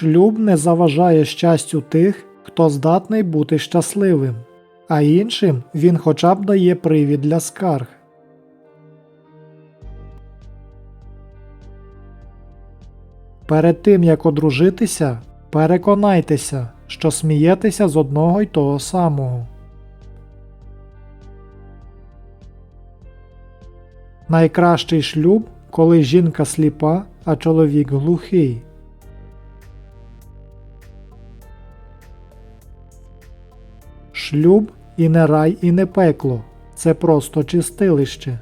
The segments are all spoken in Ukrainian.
Шлюб не заважає щастю тих, хто здатний бути щасливим, а іншим він хоча б дає привід для скарг. Перед тим як одружитися, переконайтеся, що смієтеся з одного й того самого. Найкращий шлюб, коли жінка сліпа, а чоловік глухий. Шлюб і не рай, і не пекло. Це просто чистилище.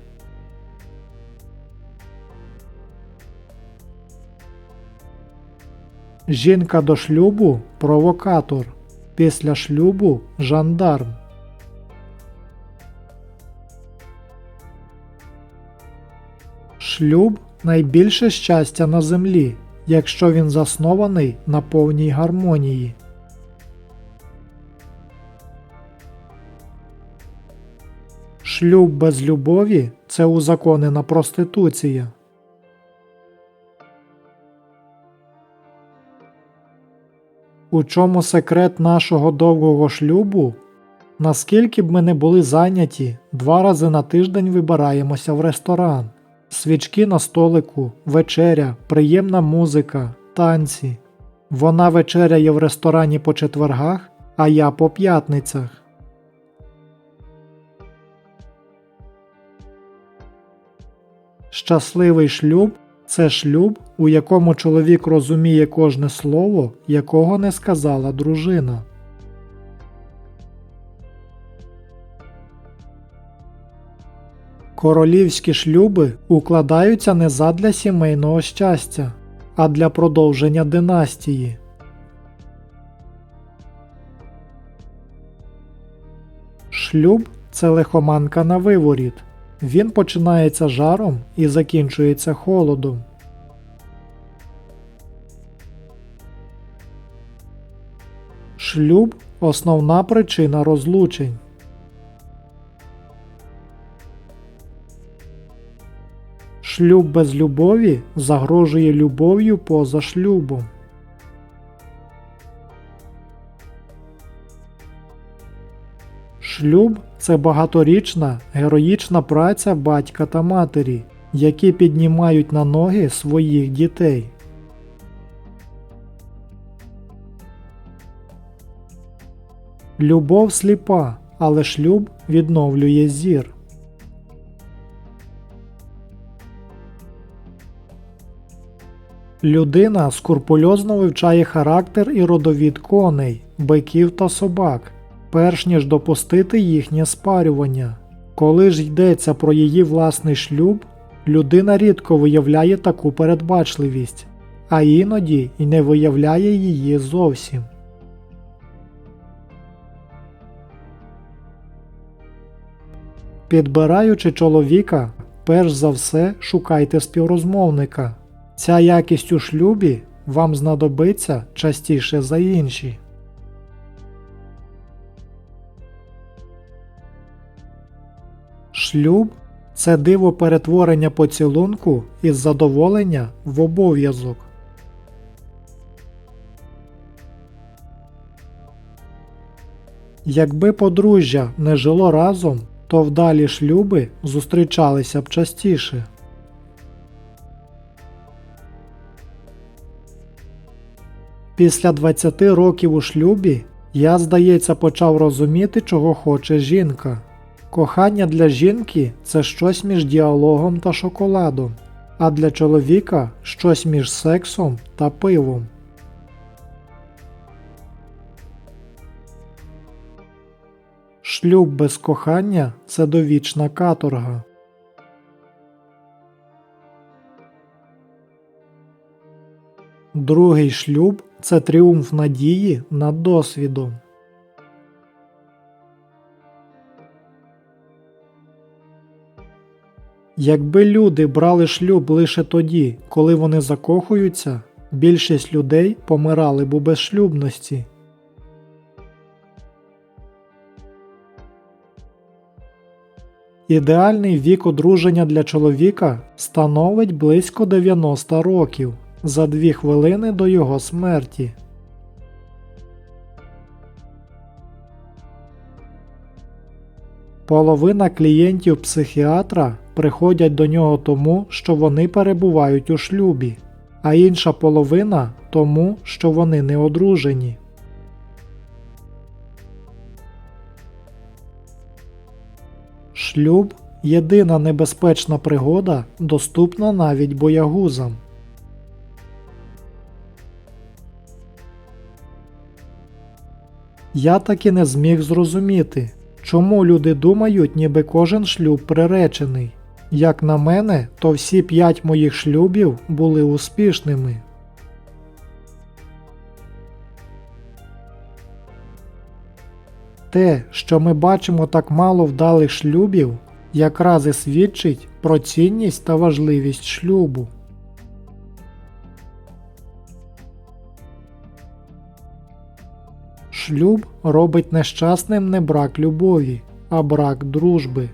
Жінка до шлюбу провокатор. Після шлюбу жандарм. Шлюб найбільше щастя на землі, якщо він заснований на повній гармонії. Шлюб без любові це узаконена проституція. У чому секрет нашого довгого шлюбу? Наскільки б ми не були зайняті, два рази на тиждень вибираємося в ресторан. Свічки на столику, вечеря, приємна музика, танці. Вона вечеряє в ресторані по четвергах, а я по п'ятницях. Щасливий шлюб це шлюб, у якому чоловік розуміє кожне слово, якого не сказала дружина. Королівські шлюби укладаються не задля сімейного щастя, а для продовження династії. Шлюб це лихоманка на виворіт. Він починається жаром і закінчується холодом. Шлюб основна причина розлучень. Шлюб без любові загрожує любов'ю поза шлюбом. Шлюб це багаторічна героїчна праця батька та матері, які піднімають на ноги своїх дітей. Любов сліпа, але шлюб відновлює зір. Людина скрупульозно вивчає характер і родовід коней, биків та собак, перш ніж допустити їхнє спарювання. Коли ж йдеться про її власний шлюб, людина рідко виявляє таку передбачливість, а іноді й не виявляє її зовсім. Підбираючи чоловіка, перш за все шукайте співрозмовника. Ця якість у шлюбі вам знадобиться частіше за інші. Шлюб це диво перетворення поцілунку із задоволення в обов'язок. Якби подружжя не жило разом, то вдалі шлюби зустрічалися б частіше. Після 20 років у шлюбі я, здається, почав розуміти, чого хоче жінка. Кохання для жінки це щось між діалогом та шоколадом, а для чоловіка щось між сексом та пивом. Шлюб без кохання це довічна каторга. Другий шлюб це тріумф надії над досвідом. Якби люди брали шлюб лише тоді, коли вони закохуються, більшість людей помирали б у безшлюбності. Ідеальний вік одруження для чоловіка становить близько 90 років. за дві хвилини до його смерті. Половина клієнтів психіатра приходять до нього тому, що вони перебувають у шлюбі, а інша половина тому, що вони не одружені. Шлюб єдина небезпечна пригода, доступна навіть боягузам. Я таки не зміг зрозуміти, чому люди думають, ніби кожен шлюб приречений. Як на мене, то всі п'ять моїх шлюбів були успішними. Те, що ми бачимо так мало вдалих шлюбів, якраз і свідчить про цінність та важливість шлюбу. Шлюб робить нещасним не брак любові, а брак дружби.